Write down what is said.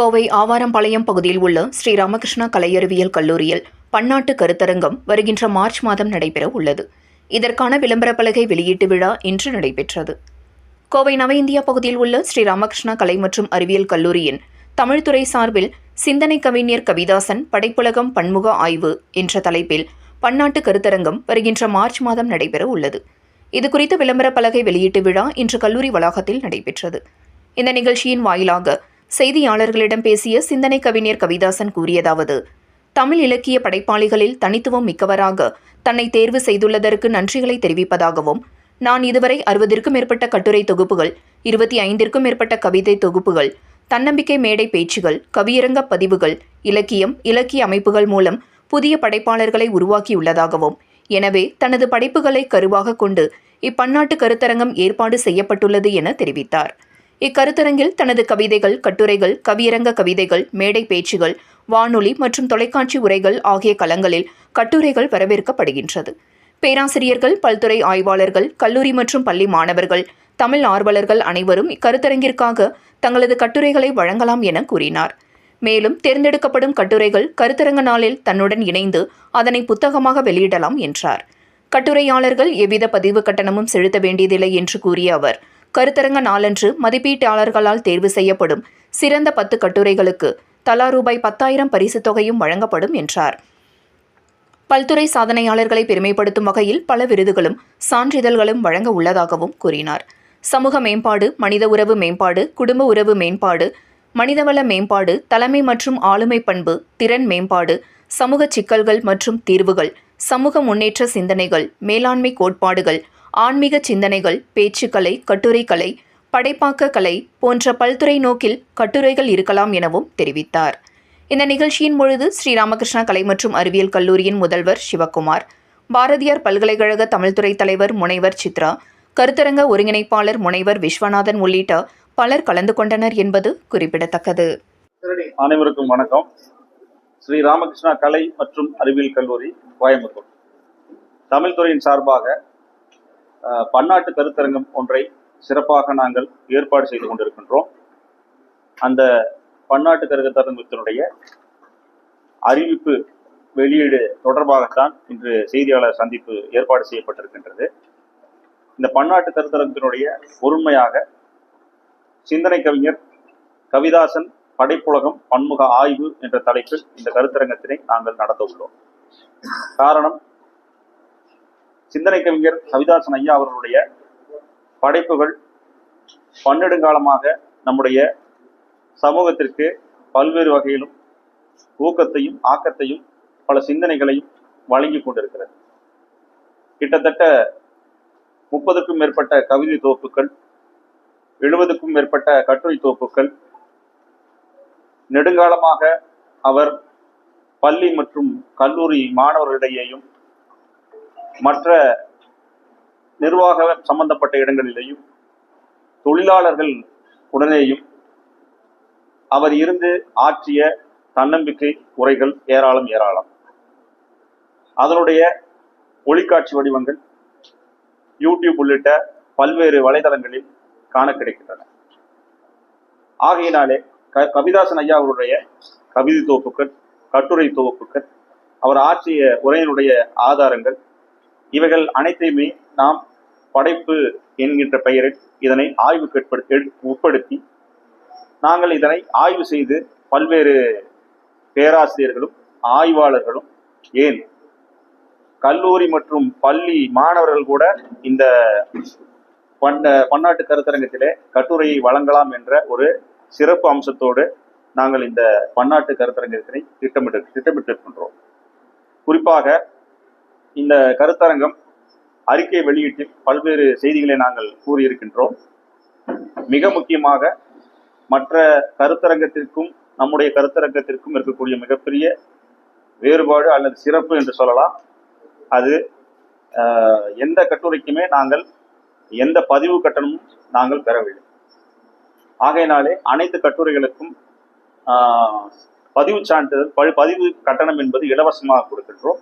கோவை ஆவாரம்பாளையம் பகுதியில் உள்ள ஸ்ரீ ராமகிருஷ்ணா கலையறிவியல் கல்லூரியில் பன்னாட்டு கருத்தரங்கம் வருகின்ற மார்ச் மாதம் நடைபெற உள்ளது. இதற்கான விளம்பர பலகை வெளியீட்டு விழா இன்று நடைபெற்றது. கோவை நவ இந்தியா பகுதியில் உள்ள ஸ்ரீ ராமகிருஷ்ணா கலை மற்றும் அறிவியல் கல்லூரியின் தமிழ்துறை சார்பில் சிந்தனை கவிஞர் கவிதாசன் படைப்புலகம் பன்முக ஆய்வு என்ற தலைப்பில் பன்னாட்டு கருத்தரங்கம் வருகின்ற மார்ச் மாதம் நடைபெற உள்ளது. இதுகுறித்த விளம்பர பலகை வெளியீட்டு விழா இன்று கல்லூரி வளாகத்தில் நடைபெற்றது. இந்த நிகழ்ச்சியின் வாயிலாக செய்தியாளர்களிடம் பேசிய சிந்தனை கவிஞர் கவிதாசன் கூறியதாவது தமிழ் இலக்கிய படைப்பாளிகளில் தனித்துவம் மிக்கவராக தன்னை தேர்வு செய்துள்ளதற்கு நன்றிகளை தெரிவிப்பதாகவும் நான் இதுவரை அறுபதிற்கும் மேற்பட்ட கட்டுரை தொகுப்புகள் இருபத்தி ஐந்திற்கும் மேற்பட்ட கவிதை தொகுப்புகள் தன்னம்பிக்கை மேடை பேச்சுகள் கவியரங்க பதிவுகள் இலக்கியம் இலக்கிய அமைப்புகள் மூலம் புதிய படைப்பாளர்களை உருவாக்கியுள்ளதாகவும் எனவே தனது படைப்புகளை கருவாக கொண்டு இப்பன்னாட்டு கருத்தரங்கம் ஏற்பாடு செய்யப்பட்டுள்ளது என தெரிவித்தார். இக்கருத்தரங்கில் தனது கவிதைகள் கட்டுரைகள் கவியரங்க கவிதைகள் மேடை பேச்சுகள் வானொலி மற்றும் தொலைக்காட்சி உரைகள் ஆகிய களங்களில் கட்டுரைகள் வரவேற்கப்படுகின்றது. பேராசிரியர்கள் பல்துறை ஆய்வாளர்கள் கல்லூரி மற்றும் பள்ளி மாணவர்கள் தமிழ் ஆர்வலர்கள் அனைவரும் இக்கருத்தரங்கிற்காக தங்களது கட்டுரைகளை வழங்கலாம் என கூறினார். மேலும் தேர்ந்தெடுக்கப்படும் கட்டுரைகள் கருத்தரங்க நாளில் தன்னுடன் இணைந்து அதனை புத்தகமாக வெளியிடலாம் என்றார். கட்டுரையாளர்கள் எவ்வித பதிவு கட்டணமும் செலுத்த வேண்டியதில்லை என்று கூறிய அவர் கருத்தரங்க நாளன்று மதிப்பீட்டாளர்களால் தேர்வு செய்யப்படும். சிறந்த பத்து கட்டுரைகளுக்கு தலா ரூபாய் பத்தாயிரம் பரிசுத் தொகையும் வழங்கப்படும் என்றார். பல்துறை சாதனையாளர்களை பெருமைப்படுத்தும் வகையில் பல விருதுகளும் சான்றிதழ்களும் வழங்க உள்ளதாகவும் கூறினார். சமூக மேம்பாடு மனித உறவு மேம்பாடு குடும்ப உறவு மேம்பாடு மனிதவள மேம்பாடு தலைமை மற்றும் ஆளுமை பண்பு திறன் மேம்பாடு சமூக சிக்கல்கள் மற்றும் தீர்வுகள் சமூக முன்னேற்ற சிந்தனைகள் மேலாண்மை கோட்பாடுகள் ஆன்மீக சிந்தனைகள் பேச்சுக்கலை கட்டுரைக்கலை படைப்பாக்க கலை போன்ற பல்துறை நோக்கில் கட்டுரைகள் இருக்கலாம் எனவும் தெரிவித்தார். இந்த நிகழ்ச்சியின் பொழுது ஸ்ரீராமகிருஷ்ணா கலை மற்றும் அறிவியல் கல்லூரியின் முதல்வர் சிவகுமார் பாரதியார் பல்கலைக்கழக தமிழ்துறை தலைவர் முனைவர் சித்ரா கருத்தரங்க ஒருங்கிணைப்பாளர் முனைவர் விஸ்வநாதன் உள்ளிட்ட பலர் கலந்து கொண்டனர் என்பது குறிப்பிடத்தக்கது. அனைவருக்கும் வணக்கம். ஸ்ரீ ராமகிருஷ்ணா கலை மற்றும் அறிவியல் கல்லூரி கோயம்புத்தூர். தமிழ்துறையின் சார்பாக பன்னாட்டு கருத்தரங்கம் ஒன்றை சிறப்பாக நாங்கள் ஏற்பாடு செய்து கொண்டிருக்கின்றோம். அந்த பன்னாட்டு கருத்தரங்கத்தினுடைய அறிவிப்பு வெளியீடு தொடர்பாகத்தான் இன்று செய்தியாளர் சந்திப்பு ஏற்பாடு செய்யப்பட்டிருக்கின்றது. இந்த பன்னாட்டு கருத்தரங்கத்தினுடைய பொறுமையாக சிந்தனை கவிஞர் கவிதாசன் படைப்புலகம் பன்முக ஆய்வு என்ற தலைப்பில் இந்த கருத்தரங்கத்தினை நாங்கள் நடத்த உள்ளோம். காரணம் சிந்தனை கவிஞர் கவிதாசன் ஐயா அவர்களுடைய படைப்புகள் பன்னெடுங்காலமாக நம்முடைய சமூகத்திற்கு பல்வேறு வகையிலும் ஊக்கத்தையும் ஆக்கத்தையும் பல சிந்தனைகளையும் வழங்கி கொண்டிருக்கிறது. கிட்டத்தட்ட முப்பதுக்கும் மேற்பட்ட கவிதை தொகுப்புகள் எழுபதுக்கும் மேற்பட்ட கட்டுரை தொகுப்புகள் நெடுங்காலமாக அவர் பள்ளி மற்றும் கல்லூரி மாணவர்களிடையேயும் மற்ற நிர்வாக சம்பந்தப்பட்ட இடங்களிலேயும் தொழிலாளர்கள் உடனேயும் அவர் இருந்து ஆற்றிய தன்னம்பிக்கை உரைகள் ஏராளம் ஏராளம். அதனுடைய ஒளிக்காட்சி வடிவங்கள் யூடியூப் உள்ளிட்ட பல்வேறு வலைதளங்களில் காண கிடைக்கின்றன. ஆகையினாலே க கவிதாசன் ஐயா அவருடைய கவிதை தொகுப்புகள் கட்டுரை தொகுப்புகள் அவர் ஆற்றிய உரையினுடைய ஆதாரங்கள் இவைகள் அனைத்தையுமே நாம் படைப்பு என்கின்ற பெயரில் இதனை ஆய்வுக்கு உட்படுத்தி நாங்கள் இதனை ஆய்வு செய்து பல்வேறு பேராசிரியர்களும் ஆய்வாளர்களும் ஏன் கல்லூரி மற்றும் பள்ளி மாணவர்கள் கூட இந்த பண்ட பன்னாட்டு கருத்தரங்கத்திலே கட்டுரையை வழங்கலாம் என்ற ஒரு சிறப்பு அம்சத்தோடு நாங்கள் இந்த பன்னாட்டு கருத்தரங்கத்தினை திட்டமிட்டு திட்டமிட்டிருக்கின்றோம். குறிப்பாக இந்த கருத்தரங்கம் அறிக்கை வெளியீட்டில் பல்வேறு செய்திகளை நாங்கள் கூறியிருக்கின்றோம். மிக முக்கியமாக மற்ற கருத்தரங்கத்திற்கும் நம்முடைய கருத்தரங்கத்திற்கும் இருக்கக்கூடிய மிகப்பெரிய வேறுபாடு அல்லது சிறப்பு என்று சொல்லலாம். அது எந்த கட்டுரைக்குமே நாங்கள் எந்த பதிவு கட்டணமும் நாங்கள் பெறவில்லை. ஆகையினாலே அனைத்து கட்டுரைகளுக்கும் பதிவு சான்றிதழ் பதிவு கட்டணம் என்பது இலவசமாக கொடுக்கின்றோம்.